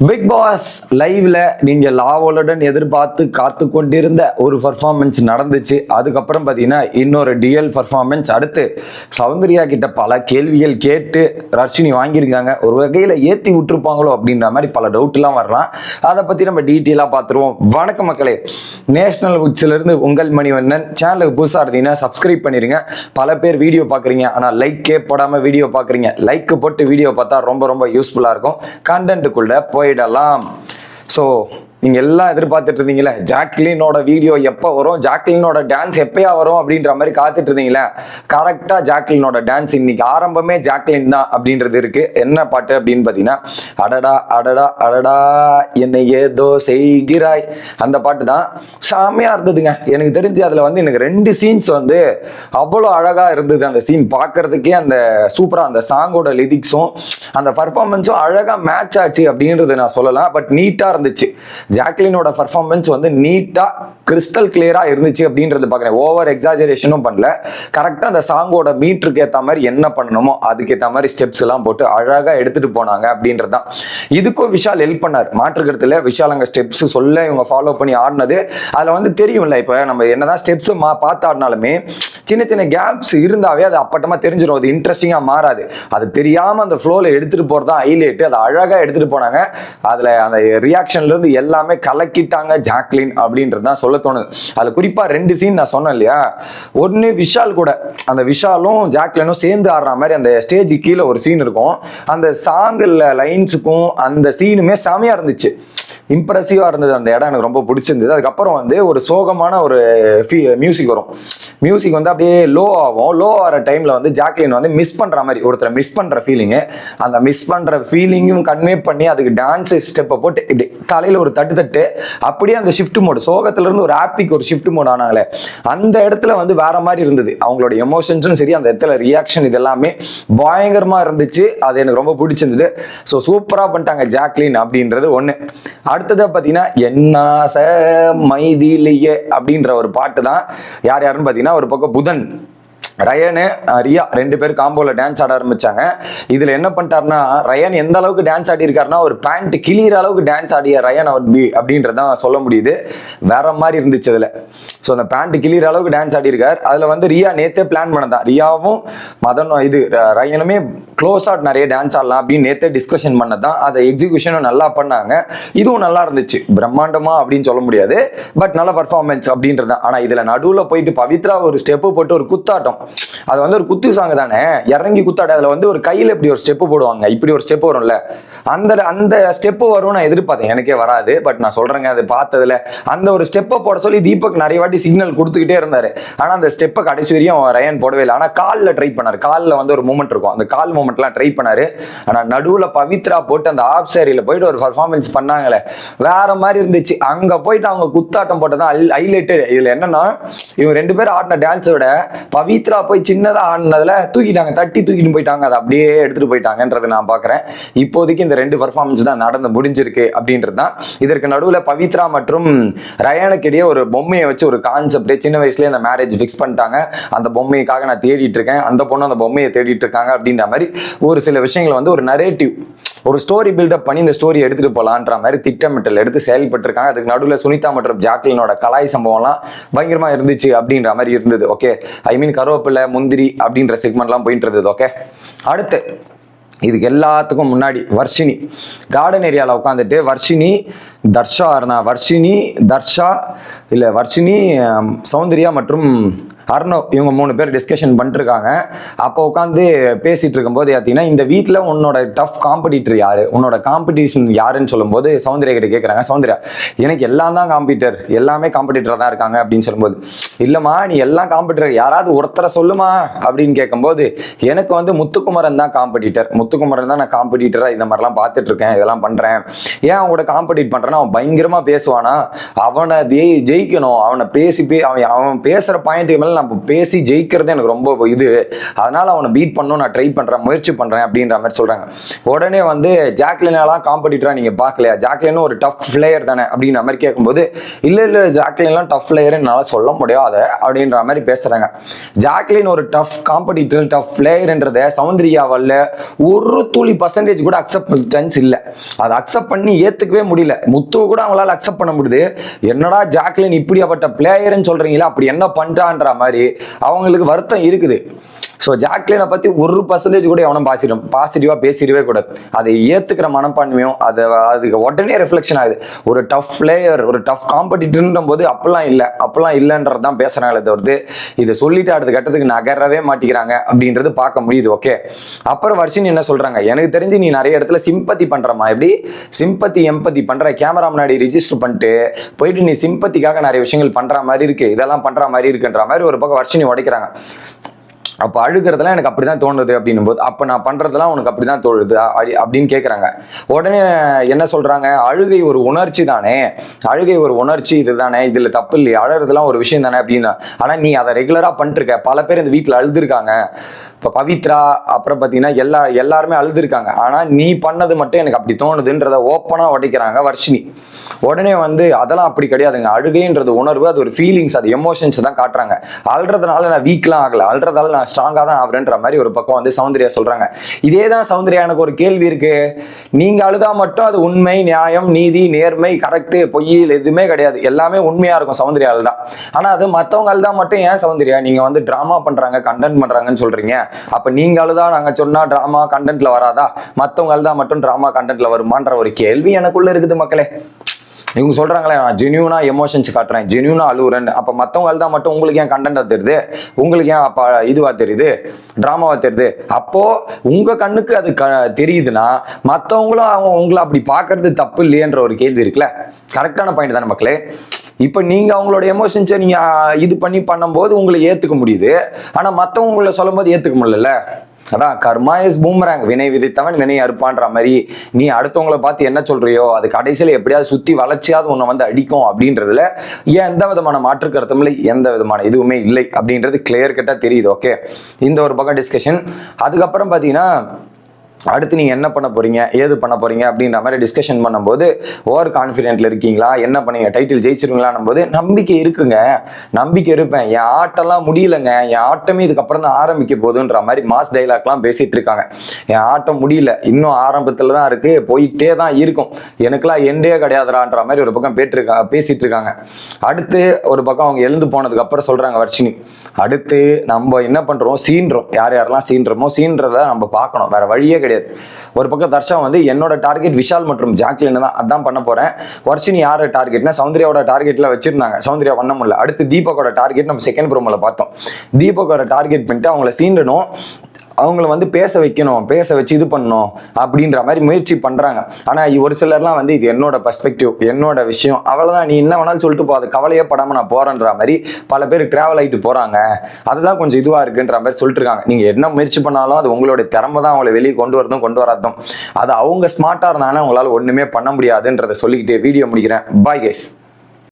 Big pass லைவ்ல நீங்க லாவலுடன் எதிர்பார்த்து காத்து கொண்டிருந்த ஒரு பர்ஃபார்மன்ஸ் நடந்துச்சு. அதுக்கப்புறம் பார்த்தீங்கன்னா இன்னொரு டிஎல் பர்ஃபார்மன்ஸ் அடுத்து சௌந்தர்யா கிட்ட பல கேள்விகள் கேட்டு ரர்ஷினி வாங்கியிருக்காங்க. ஒரு வகையில் ஏற்றி விட்டுருப்பாங்களோ அப்படின்ற மாதிரி பல டவுட்லாம் வரலாம். அதை பற்றி நம்ம டீட்டெயிலாக பார்த்துருவோம் வணக்கம் மக்களே. நேஷனல் உச்சில இருந்து உங்கள் மணிவண்ணன். சேனலுக்கு புதுசாக இருந்தீங்கன்னா சப்ஸ்கிரைப் பண்ணிருங்க. பல பேர் வீடியோ பார்க்குறீங்க ஆனால் லைக்கே போடாமல் வீடியோ பார்க்குறீங்க லைக் போட்டு வீடியோ பார்த்தா ரொம்ப ரொம்ப யூஸ்ஃபுல்லாக இருக்கும். கண்டென்ட்டுக்குள்ளே போயிடலாம் ஸோ நீங்கள் எல்லாம் எதிர்பார்த்துட்டு இருந்தீங்களே ஜாக்லினோட வீடியோ எப்போ வரும்? ஜாக்லினோட டான்ஸ் எப்பயா வரும்? அப்படின்ற மாதிரி காத்துட்டு இருந்தீங்களே கரெக்டாக ஜாக்லினோட டான்ஸ் இன்னைக்கு ஆரம்பமே ஜாக்லின் தான் அப்படின்றது இருக்கு. என்ன பாட்டு அப்படின்னு பார்த்தீங்கன்னா அடடா அடடா அடடா என்னை ஏதோ செய்கிறாய். அந்த பாட்டு தான் செம்மையாக இருந்ததுங்க. எனக்கு தெரிஞ்சு அதில் வந்து எனக்கு ரெண்டு சீன்ஸ் வந்து அவ்வளோ அழகாக இருந்தது. அந்த சீன் பார்க்கறதுக்கே அந்த சூப்பராக அந்த சாங்கோட லிரிக்ஸும் அந்த பர்ஃபார்மன்ஸும் அழகாக மேட்ச் ஆச்சு அப்படின்றது நான் சொல்லலாம். பட் நீட்டாக இருந்துச்சு. ஜாக்லினோட பர்ஃபார்மன்ஸ் வந்து நீட்டாக கிறிஸ்டல் கிளியராக இருந்துச்சு அப்படின்றது பார்க்குறேன் ஓவர் எக்ஸாஜரேஷனும் பண்ணல. கரெக்டாக அந்த சாங்கோட மீட்டருக்கு ஏற்ற மாதிரி என்ன பண்ணணுமோ அதுக்கேற்ற மாதிரி ஸ்டெப்ஸ் எல்லாம் போட்டு அழகாக எடுத்துட்டு போனாங்க அப்படின்றது தான் இதுக்கும் விஷால் ஹெல்ப் பண்ணார். மாற்றுக்கிறதுல விஷால் அங்கே ஸ்டெப்ஸ் சொல்ல இவங்க ஃபாலோ பண்ணி ஆடினது அதில் வந்து தெரியும்ல இப்போ நம்ம என்னதான் ஸ்டெப்ஸ் மா பார்த்து ஆடினாலுமே சின்ன சின்ன கேப்ஸ் இருந்தாவே அது அப்பட்டமா தெரிஞ்சிடும் அது இன்ட்ரெஸ்டிங்காக மாறாது. அது தெரியாமல் அந்த ஃப்ளோவில் எடுத்துகிட்டு போகிறது தான் ஹைலைட் அதை அழகாக எடுத்துகிட்டு போனாங்க. அதில் அந்த ரியாக்ஷன்ல இருந்து எல்லாமே கலக்கிட்டாங்க ஜாக்லின் அப்படின்றது தான் சொல்ல தோணுது. அதில் குறிப்பாக ரெண்டு சீன் நான் சொன்னேன் இல்லையா? ஒன்று விஷால் கூட. அந்த விஷாலும் ஜாக்லினும் சேர்ந்து ஆடுற மாதிரி அந்த ஸ்டேஜ் கீழே ஒரு சீன் இருக்கும். அந்த சாங்கில் லைன்ஸுக்கும் அந்த சீனுமே செமையாக இருந்துச்சு. இம்ப்ரெசிவாக இருந்தது அந்த இடம் எனக்கு ரொம்ப பிடிச்சிருந்தது. அதுக்கப்புறம் வந்து ஒரு சோகமான ஒரு ஃபீ மியூசிக் வரும். மியூசிக் வந்து அப்படியே லோ ஆகும். லோ ஆகிற டைமில் வந்து ஜாக்லின் வந்து மிஸ் பண்ணுற மாதிரி ஒருத்தரை மிஸ் பண்ணுற ஃபீலிங்கு அந்த மிஸ் பண்ணுற ஃபீலிங்கும் கன்வே பண்ணி அதுக்கு டான்ஸ் ஸ்டெப்பை போட்டு இப்படி தலையில் ஒரு தட்டு தட்டு அப்படியே அந்த ஷிஃப்ட் மோடு சோகத்துலேருந்து ஒரு ஹாப்பிக்கு ஒரு ஷிஃப்ட் மோட் ஆனாங்களே அந்த இடத்துல வந்து வேற மாதிரி இருந்தது. அவங்களோட எமோஷன்ஸும் சரி அந்த இடத்துல ரியாக்ஷன் இது எல்லாமே பயங்கரமாக இருந்துச்சு. அது எனக்கு ரொம்ப பிடிச்சிருந்தது. ஸோ சூப்பராக பண்ணிட்டாங்க ஜாக்லின் அப்படின்றது ஒன்று அடுத்தது பார்த்தீங்கன்னா என்னாச மைதிலிய அப்படின்ற ஒரு பாட்டு தான் யார் யாருன்னு பார்த்தீங்கன்னா ஒரு பக்கம் புதன். ரயனு ரியா ரெண்டு பேரும் காம்போல டான்ஸ் ஆட ஆரம்பிச்சாங்க. இதுல என்ன பண்ணிட்டாருன்னா ரயன் எந்த அளவுக்கு டான்ஸ் ஆடி இருக்காருன்னா ஒரு பேண்ட் கிளியிற அளவுக்கு டான்ஸ் ஆடிய ரயன் அவர் பி அப்படின்றதான் சொல்ல முடியுது. வேற மாதிரி இருந்துச்சு அதுல ஸோ அந்த பேண்ட் கிளியிற அளவுக்கு டான்ஸ் ஆடி இருக்காரு. அதுல வந்து ரியா நேத்தே பிளான் பண்ணதான் ரியாவும் மதனும் இது ரயனுமே க்ளோஸ் ஆட் நிறைய டான்ஸ் ஆடலாம் அப்படின்னு நேத்தே டிஸ்கஷன் பண்ணதான் அதை எக்ஸிகியூஷனும் நல்லா பண்ணாங்க. இதுவும் நல்லா இருந்துச்சு. பிரம்மாண்டமா அப்படின்னு சொல்ல முடியாது. பட் நல்ல பர்ஃபார்மன்ஸ் அப்படின்றது. தான் ஆனா இதுல நடுவுல போயிட்டு பவித்ரா ஒரு ஸ்டெப்பு போட்டு ஒரு குத்தாட்டம். அது வந்து ஒரு குத்து சாங் தானே? இறங்கி குத்தாட்டம் அதுல வந்து ஒரு கையில இப்படி ஒரு ஸ்டெப்பு போடுவாங்க. இப்படி ஒரு ஸ்டெப் வரும்ல. அந்த அந்த ஸ்டெப்பு வரும் நான் எதிர்பார்த்தேன். எனக்கே வராது. பட் நான் சொல்றேங்க அது பார்த்ததுல. அந்த ஒரு ஸ்டெப்பை போட சொல்லி தீபக் நிறைய வாட்டி சிக்னல் கொடுத்துக்கிட்டே இருந்தாரு. ஆனா அந்த ஸ்டெப்பை கடைசி வரையும் ரயன் போடவே இல்லை. ஆனா காலில் ட்ரை பண்ணாரு. காலில் வந்து ஒரு மூமெண்ட் இருக்கும். அந்த கால் மூமெண்ட்லாம் ட்ரை பண்ணாரு. ஆனா நடுவுல பவித்ரா போட்டு அந்த ஆப் சேரியில போயிட்டு ஒரு பர்ஃபார்மன்ஸ் பண்ணாங்களே. வேற மாதிரி இருந்துச்சு. அங்க போயிட்டு அவங்க குத்தாட்டம் போட்டதான் ஹைலைட்டட் இதுல என்னன்னா இவங்க ரெண்டு பேரும் ஆடின டான்ஸை விட பவித்ரா போய் சின்னதா ஆடினதுல தூக்கிட்டாங்க தட்டி தூக்கிட்டு போயிட்டாங்க. அதை அப்படியே எடுத்துட்டு போயிட்டாங்கன்றதை நான் பாக்குறேன். இப்போதைக்கு இந்த ரெண்டு பர்ஃபார்மன்ஸ் தான் நடந்து முடிஞ்சிருக்கு அப்படின்றது தான். இதற்கு நடுவில் பவித்ரா மற்றும் ரயானுக்கு இடையே ஒரு பொம்மையை வச்சு ஒரு கான்செப்டே சின்ன வயசுலேயே அந்த மேரேஜ் ஃபிக்ஸ் பண்ணிட்டாங்க. அந்த பொம்மைக்காக நான் தேடிட்டு இருக்கேன். அந்த பொண்ணு அந்த பொம்மையை தேடிட்டு இருக்காங்க அப்படின்ற மாதிரி ஒரு சில விஷயங்களை வந்து ஒரு நரேட்டிவ் ஒரு ஸ்டோரி பில்டப் பண்ணி இந்த ஸ்டோரி எடுத்துட்டு போகலான்ற மாதிரி திட்டமிட்டல் எடுத்து செயல்பட்டிருக்காங்க. அதுக்கு நடுவில் சுனிதா மற்றும் ஜாக்லினோட கலாய் சம்பவம்லாம் பயங்கரமா இருந்துச்சு அப்படின்ற மாதிரி இருந்தது. ஓகே ஐ மீன் கருவேப்பிலை முந்திரி அப்படின்ற செக்மெண்ட்லாம் போயிட்டு இருந்தது. ஓகே அடுத்து இதுக்கு எல்லாத்துக்கும் முன்னாடி வர்ஷினி. கார்டன் ஏரியாவில் உட்காந்துட்டு வர்ஷினி தர்ஷா இருந்தா. வர்ஷினி தர்ஷா இல்லை வர்ஷினி சௌந்தர்யா மற்றும் அர்ணவ் இவங்க மூணு பேர் டிஸ்கஷன் பண்ணிருக்காங்க. அப்போ உட்காந்து பேசிட்டு இருக்கும்போது பார்த்தீங்கன்னா இந்த வீட்டில் உன்னோட டஃப் காம்படிட்டர் யாரு? உன்னோட காம்படிஷன் யாருன்னு சொல்லும்போது சௌந்தர்யா கிட்ட கேட்குறாங்க சௌந்தர்யா எனக்கு எல்லாம் தான் காம்படிட்டர் எல்லாமே காம்படிட்டராக தான் இருக்காங்க அப்படின்னு சொல்லும்போது இல்லைம்மா நீ எல்லாம் காம்படிட்டர் யாராவது ஒருத்தரை சொல்லுமா? அப்படின்னு கேட்கும்போது எனக்கு வந்து முத்துக்குமரன் தான் காம்படிட்டர் முத்துக்குமரன் தான் நான் காம்படிட்டராக இந்த மாதிரிலாம் பார்த்துட்டு இருக்கேன். இதெல்லாம் பண்ணுறேன் ஏன் அவன் கூட காம்படிட் பண்ணுறேன்னா அவன் பயங்கரமாக பேசுவானா? அவனை ஜெயிக்கணும். அவனை பேசி பே அவன் அவன் பேசுகிற பாயிண்ட்டுக்கு மேலே நம்ம பேசி ஜெயிக்கிறது எனக்கு ரொம்ப இது. அதனால அவனை பீட் பண்ணும் நான் ட்ரை பண்றேன் முயற்சி பண்றேன் அப்படின்ற மாதிரி சொல்றாங்க. உடனே வந்து ஜாக்லினாலாம் காம்படிட்டரா நீங்க பார்க்கலையா? ஜாக்லின் ஒரு டஃப் பிளேயர் தானே அப்படின்ற மாதிரி கேட்கும்போது இல்ல இல்ல ஜாக்லின்லாம் டஃப் பிளேயர் என்னால சொல்ல முடியாது அப்படின்ற மாதிரி பேசுறாங்க. ஜாக்லின் ஒரு டஃப் காம்படிட்டர் டஃப் பிளேயர்ன்றத சௌந்தர்யாவால ஒரு துளி பர்சன்டேஜ் கூட அக்செப்டன்ஸ் இல்ல. அதை அக்செப்ட் பண்ணி ஏத்துக்கவே முடியல. முத்துவை கூட அவங்களால அக்செப்ட் பண்ண முடியுது. என்னடா ஜாக்லின் இப்படியாப்பட்ட பிளேயர்னு சொல்றீங்களா அப்படி என்ன பண்றான்ற மாதிரி மாதிரி அவங்களுக்கு வருத்தம் இருக்குது. ஸோ ஜாக்லினை பற்றி ஒரு பர்சன்டேஜ் கூட எவனும் பாசிடும் பாசிட்டிவாக பேசிடவே கூடாது. அதை ஏற்றுக்கிற மனப்பான்மையும் அது அதுக்கு உடனே ரிஃப்ளெக்ஷன் ஆகுது. ஒரு டஃப் பிளேயர் ஒரு டஃப் காம்படிட்டர்ன்ற போது அப்பெல்லாம் இல்லை அப்பெல்லாம் இல்லைன்றது தான் பேசுகிறாங்களே தவிர்த்து இதை சொல்லிட்டு அடுத்த கட்டத்துக்கு நகரவே மாட்டிக்கிறாங்க அப்படின்றது பார்க்க முடியுது ஓகே அப்புறம் வர்ஷினி என்ன சொல்கிறாங்க எனக்கு தெரிஞ்சு நீ நிறைய இடத்துல சிம்பத்தி பண்றமா எப்படி? சிம்பத்தி எம்பத்தி பண்ணுற கேமரா முன்னாடி ரிஜிஸ்டர் பண்ணிட்டு போயிட்டு நீ சிம்பத்திக்காக நிறைய விஷயங்கள் பண்ணுற மாதிரி இருக்குது இதெல்லாம் பண்ணுற மாதிரி இருக்குன்ற மாதிரி ஒரு பக்கம் வர்ஷினி உடைக்கிறாங்க. அப்போ அழுகிறதெல்லாம் எனக்கு அப்படிதான் தோணுது அப்படின்னும் போது அப்போ நான் பண்ணுறதுலாம் உனக்கு அப்படிதான் தோணுது அ- அப்படின்னு கேட்குறாங்க உடனே என்ன சொல்கிறாங்க அழுகை ஒரு உணர்ச்சி தானே? அழுகை ஒரு உணர்ச்சி இதுதானே? இதில் தப்பு இல்லையா. அழறதுலாம் ஒரு விஷயம் தானே அப்படின்னு. ஆனால் நீ அதை ரெகுலராக பண்ணிட்டுருக்க பல பேர் இந்த வீட்டில் அழுதுருக்காங்க. இப்போ பவித்ரா அப்புறம் பார்த்தீங்கன்னா எல்லா எல்லாருமே அழுதுருக்காங்க. ஆனால் நீ பண்ணது மட்டும் எனக்கு அப்படி தோணுதுன்றத ஓப்பனாக உடைக்கிறாங்க வர்ஷினி. உடனே வந்து அதெல்லாம் அப்படி கிடையாதுங்க. அழுகைன்றது உணர்வு அது ஒரு ஃபீலிங்ஸ் அது எமோஷன்ஸ் தான் காட்டுறாங்க. அழுறதுனால நான் வீக்லாம் ஆகல. அழுறதால நான் ஸ்ட்ராங்காக தான் ஆகுறேன்ற மாதிரி ஒரு பக்கம் வந்து சௌந்தர்யா சொல்கிறாங்க இதே தான் சௌந்தர்யா எனக்கு ஒரு கேள்வி இருக்கு. நீங்கள் அழுதா மட்டும் அது உண்மை நியாயம் நீதி நேர்மை கரெக்டு பொய்யில் எதுவுமே கிடையாது. எல்லாமே உண்மையாக இருக்கும் சௌந்தர்யா தான். ஆனால் அது மற்றவங்க அழுதா மட்டும் ஏன் சௌந்தர்யா? நீங்கள் வந்து ட்ராமா பண்ணுறாங்க கண்டென்ட் பண்ணுறாங்கன்னு சொல்கிறீங்க அப்ப நீங்க அழுதா நாங்க சொன்னா டிராமா கண்டென்ட்ல வராதா? மத்தவங்க அழுதா மட்டும் டிராமா கண்டென்ட்ல வருமான்ற ஒரு கேள்வி எனக்குள்ள இருக்குது மக்களே. இவங்க சொல்றாங்களே நான் ஜென்யூனா எமோஷன்ஸ் காட்டுறேன் ஜென்யூனா அழுகுறேன் அப்ப மத்தவங்க அழுதா மட்டும் உங்களுக்கு ஏன் கண்டென்ட்டா தெரியுது? உங்களுக்கு ஏன் அப்ப இதுவா தெரியுது? டிராமாவா தெரியுது? அப்போ உங்க கண்ணுக்கு அது க தெரியுதுன்னா மத்தவங்களும் அவங்க உங்களை அப்படி பார்க்கறது தப்பு இல்லையன்ற ஒரு கேள்வி இருக்குல்ல. கரெக்டான பாயிண்ட் தானே மக்களே. இப்போ நீங்கள் அவங்களோட எமோஷன்ஸை நீங்கள் இது பண்ணி பண்ணும்போது உங்களை ஏற்றுக்க முடியுது. ஆனால் மற்றவங்க உங்களை சொல்லும்போது ஏற்றுக்க முடியல அதான் கர்மா இஸ் பூமராங் வினை விதித்தவன் வினை அறுப்பான்ற மாதிரி நீ அடுத்தவங்கள பார்த்து என்ன சொல்றியோ அது கடைசியில் எப்படியாவது சுத்தி வளர்ச்சியாவது உன்னை வந்து அடிக்கும். அப்படின்றதுல ஏன் எந்த விதமான மாற்று கருத்தும் இல்லை எந்த விதமான இதுவுமே இல்லை அப்படின்றது கிளியர் கட்டா தெரியுது ஓகே இந்த ஒரு பக்கம் டிஸ்கஷன் அதுக்கப்புறம் பார்த்தீங்கன்னா அடுத்து நீங்கள் என்ன பண்ண போறீங்க? ஏது பண்ண போறீங்க? அப்படின்ற மாதிரி டிஸ்கஷன் பண்ணும்போது ஓவர் கான்ஃபிடென்ட்ல இருக்கீங்களா? என்ன பண்ணீங்க? டைட்டில் ஜெயிச்சிருங்களான் போது நம்பிக்கை இருக்குங்க. நம்பிக்கை இருப்பேன். என் ஆட்டெல்லாம் முடியலங்க. என் ஆட்டமே இதுக்கப்புறம் தான் ஆரம்பிக்க போகுதுன்ற மாதிரி மாஸ் டைலாக்லாம் பேசிட்டு இருக்காங்க. என் ஆட்டம் முடியல. இன்னும் ஆரம்பத்துல தான் இருக்கு. போயிட்டே தான் இருக்கும். எனக்குலாம் எண்டே கிடையாதுடான்ற மாதிரி ஒரு பக்கம் பேட்டிருக்கா பேசிட்டு இருக்காங்க. அடுத்து ஒரு பக்கம் அவங்க எழுந்து போனதுக்கு அப்புறம் சொல்றாங்க வர்ஷினி. அடுத்து நம்ம என்ன பண்றோம்? சீன்றோம். யார் யாரெல்லாம் சீன்றோமோ சீன்றதை நம்ம பார்க்கணும். வேற வழியே கிடையாது. ஒரு பக்கம் தர்ஷா வந்து என்னோட டார்கெட் விஷால் மற்றும் ஜாக்லின் தான் அதான் பண்ண போறேன். வர்ஷினி யார் டார்கெட்னா சௌந்தர்யாவோட டார்கெட்ல வச்சிருந்தாங்க. சௌந்தர்யா பண்ண முடியல. அடுத்து தீபக்கோட டார்கெட் நம்ம செகண்ட் ப்ரோமோல பார்த்தோம். தீபக்கோட டார்கெட் பண்ணிட்டு அவங்கள சீண்டணும். அவங்கள வந்து பேச வைக்கணும் பேச வச்சு இது பண்ணணும் அப்படின்ற மாதிரி முயற்சி பண்ணுறாங்க ஆனால் ஒரு சிலர்லாம் வந்து இது என்னோட பர்ஸ்பெக்டிவ் என்னோட விஷயம் அவ்வளோதான் நீ என்ன வேணாலும் சொல்லிட்டு போ அது கவலையே படாமல் நான் போறேன்ற மாதிரி பல பேர் டிராவல் ஆயிட்டு போகிறாங்க அதுதான் கொஞ்சம் இதுவாக இருக்குன்ற மாதிரி சொல்லிட்டு இருக்காங்க. என்ன முயற்சி பண்ணாலும் அது உங்களுடைய திறமை தான் அவங்கள வெளியே கொண்டு வரதும் கொண்டு வராதும். அது அவங்க ஸ்மார்ட்டாக இருந்தாங்கன்னா அவங்களால ஒன்றுமே பண்ண முடியாதுன்றதை சொல்லிக்கிட்டே வீடியோ முடிக்கிறேன். Bye guys